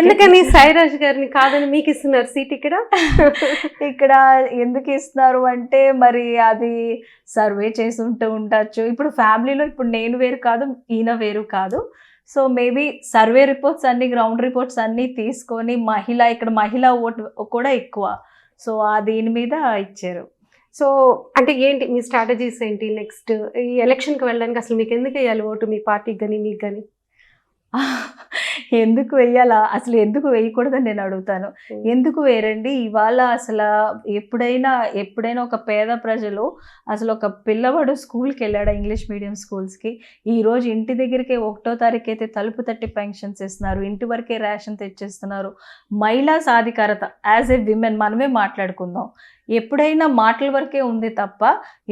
ఎందుకని సాయిరాజ్ గారిని కాదని మీకు ఇస్తున్నారు సీట్ ఇక్కడ? ఇక్కడ ఎందుకు ఇస్తున్నారు అంటే మరి అది సర్వే చేసి ఉంటూ ఉండొచ్చు. ఇప్పుడు ఫ్యామిలీలో ఇప్పుడు నేను వేరు కాదు ఈయన వేరు కాదు. సో మేబీ సర్వే రిపోర్ట్స్ అన్ని గ్రౌండ్ రిపోర్ట్స్ అన్ని తీసుకొని మహిళ ఇక్కడ మహిళా ఓటు కూడా ఎక్కువ. సో ఆ దీని మీద ఇచ్చారు. సో అంటే ఏంటి మీ స్ట్రాటజీస్ ఏంటి నెక్స్ట్? ఈ ఎలక్షన్కి వెళ్ళడానికి అసలు మీకు ఎందుకు వేయాలి ఓటు మీ పార్టీకి కానీ మీకు కానీ ఎందుకు వెయ్యాలా? అసలు ఎందుకు వేయకూడదని నేను అడుగుతాను. ఎందుకు వేరండి ఇవాళ అసలు ఎప్పుడైనా ఎప్పుడైనా ఒక పేద ప్రజలు అసలు ఒక పిల్లవాడు స్కూల్కి వెళ్ళాడు ఇంగ్లీష్ మీడియం స్కూల్స్కి? ఈ రోజు ఇంటి దగ్గరికే ఒకటో తారీఖు అయితే తలుపు తట్టి పెన్షన్స్ ఇస్తున్నారు ఇంటి వరకే రేషన్ తెచ్చిస్తున్నారు. మహిళా సాధికారత యాజ్ ఏ విమెన్ మనమే మాట్లాడుకుందాం. ఎప్పుడైనా మాటల వరకే ఉంది తప్ప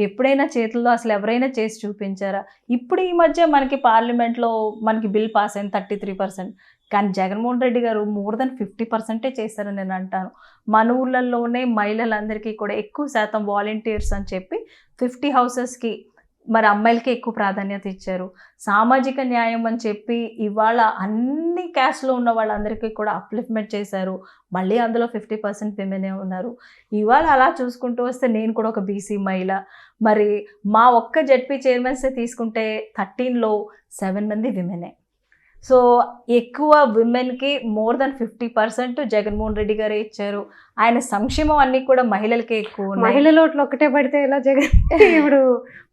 ఎప్పుడైనా చేతుల్లో అసలు ఎవరైనా చేసి చూపించారా? ఇప్పుడు ఈ మధ్య మనకి పార్లమెంట్లో మనకి బిల్ పాస్ అయింది థర్టీ త్రీ పర్సెంట్. కానీ జగన్మోహన్ రెడ్డి గారు మోర్ దెన్ ఫిఫ్టీ పర్సెంటే చేశారని నేను అంటాను. మన ఊళ్ళల్లోనే మహిళలందరికీ కూడా ఎక్కువ శాతం వాలంటీర్స్ అని చెప్పి ఫిఫ్టీ హౌసెస్కి మరి అమ్మాయిలకి ఎక్కువ ప్రాధాన్యత ఇచ్చారు. సామాజిక న్యాయం అని చెప్పి ఇవాళ అన్ని క్యాస్ట్లో ఉన్న వాళ్ళందరికీ కూడా అప్లిఫ్మెంట్ చేశారు. మళ్ళీ అందులో ఫిఫ్టీ పర్సెంట్ విమెనే ఉన్నారు. ఇవాళ అలా చూసుకుంటూ వస్తే నేను కూడా ఒక బీసీ మహిళ. మరి మా ఒక్క జెడ్పీ చైర్మన్సే తీసుకుంటే థర్టీన్లో సెవెన్ మంది విమెనే సో ఎక్కువ విమెన్కి more than fifty percent Jaganmohan Reddy గారే ఇచ్చారు. ఆయన సంక్షేమం అన్నీ కూడా మహిళలకే ఎక్కువ. మహిళల ఓట్లు ఒకటే పడితే ఎలా జగన్? ఇప్పుడు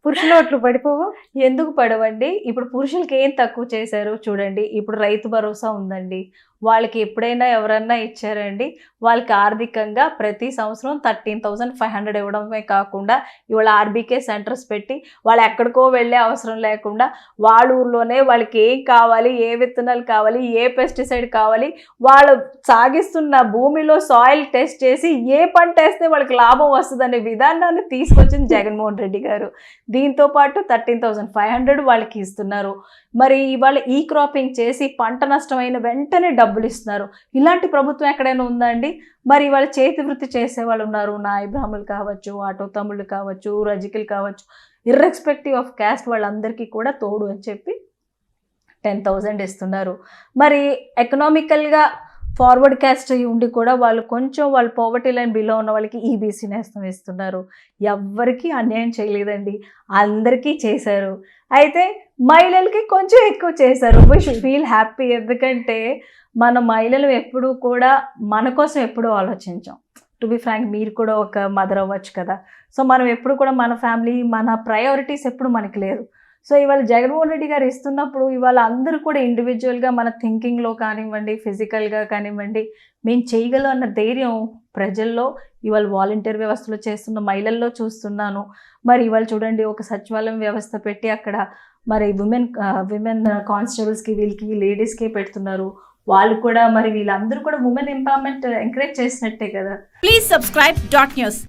పురుషుల ఓట్లు పడిపోవు? ఎందుకు పడవండి? ఇప్పుడు పురుషులకి ఏం తక్కువ చేశారు చూడండి. ఇప్పుడు రైతు భరోసా ఉందండి. వాళ్ళకి ఎప్పుడైనా ఎవరన్నా ఇచ్చారండి వాళ్ళకి ఆర్థికంగా ప్రతి సంవత్సరం థర్టీన్ థౌజండ్ ఫైవ్ హండ్రెడ్ ఇవ్వడమే కాకుండా ఇవాళ ఆర్బీకే సెంటర్స్ పెట్టి వాళ్ళు ఎక్కడికో వెళ్ళే అవసరం లేకుండా వాళ్ళ ఊర్లోనే వాళ్ళకి ఏం కావాలి ఏ విత్తనాలు కావాలి ఏ పెస్టిసైడ్ కావాలి వాళ్ళు సాగిస్తున్న భూమిలో సాయిల్ టెస్ట్ చేసి ఏ పంట వేస్తే వాళ్ళకి లాభం వస్తుందనే విధానాన్ని తీసుకొచ్చింది జగన్మోహన్ రెడ్డి గారు. దీంతో పాటు థర్టీన్ థౌజండ్ ఫైవ్ హండ్రెడ్ వాళ్ళకి ఇస్తున్నారు. మరి ఇవాళ ఈ క్రాపింగ్ చేసి పంట నష్టమైన వెంటనే డబ్బు డబ్బులు ఇస్తున్నారు. ఇలాంటి ప్రభుత్వం ఎక్కడైనా ఉందండి మరి వాళ్ళ చేతి వృత్తి చేసే వాళ్ళు ఉన్నారు. నా ఇబ్రాహ్ములు కావచ్చు ఆటో తమ్ముళ్ళు కావచ్చు రజకులు కావచ్చు. ఇర్రెస్పెక్టివ్ ఆఫ్ క్యాస్ట్ వాళ్ళందరికీ కూడా తోడు అని చెప్పి టెన్ థౌజండ్ ఇస్తున్నారు. మరి ఎకనామికల్గా ఫార్వర్డ్ క్యాస్ట్ అయ్యి ఉండి కూడా వాళ్ళు కొంచెం వాళ్ళు పోవర్టీ లైన్ బిలో ఉన్న వాళ్ళకి ఈబీసీ నేస్తం ఇస్తున్నారు. ఎవ్వరికీ అన్యాయం చేయలేదండి. అందరికీ చేశారు. అయితే మహిళలకి కొంచెం ఎక్కువ చేశారు. వీ షుడ్ ఫీల్ హ్యాపీ ఎందుకంటే మన మహిళలు ఎప్పుడూ కూడా మన కోసం ఎప్పుడూ ఆలోచించాం. టు బి ఫ్రాంక్ మీరు కూడా ఒక మదర్ అవ్వచ్చు కదా. సో మనం ఎప్పుడు కూడా మన ఫ్యామిలీ మన ప్రయారిటీస్ ఎప్పుడు మనకి లేదు. సో ఇవాళ జగన్మోహన్ రెడ్డి గారు ఇస్తున్నప్పుడు ఇవాళ అందరూ కూడా ఇండివిజువల్గా మన థింకింగ్లో కానివ్వండి ఫిజికల్గా కానివ్వండి మేము చేయగలం అన్న ధైర్యం ప్రజల్లో ఇవాళ వాలంటీర్ వ్యవస్థలో చేస్తున్న మహిళల్లో చూస్తున్నాను. మరి ఇవాళ చూడండి ఒక సచివాలయం వ్యవస్థ పెట్టి అక్కడ మరి ఉమెన్ విమెన్ కానిస్టేబుల్స్కి వీళ్ళకి లేడీస్కే పెడుతున్నారు. వాళ్ళు కూడా మరి వీళ్ళందరూ కూడా ఉమెన్ ఎంపవర్మెంట్ ఎంకరేజ్ చేసినట్టే కదా. Please subscribe dot news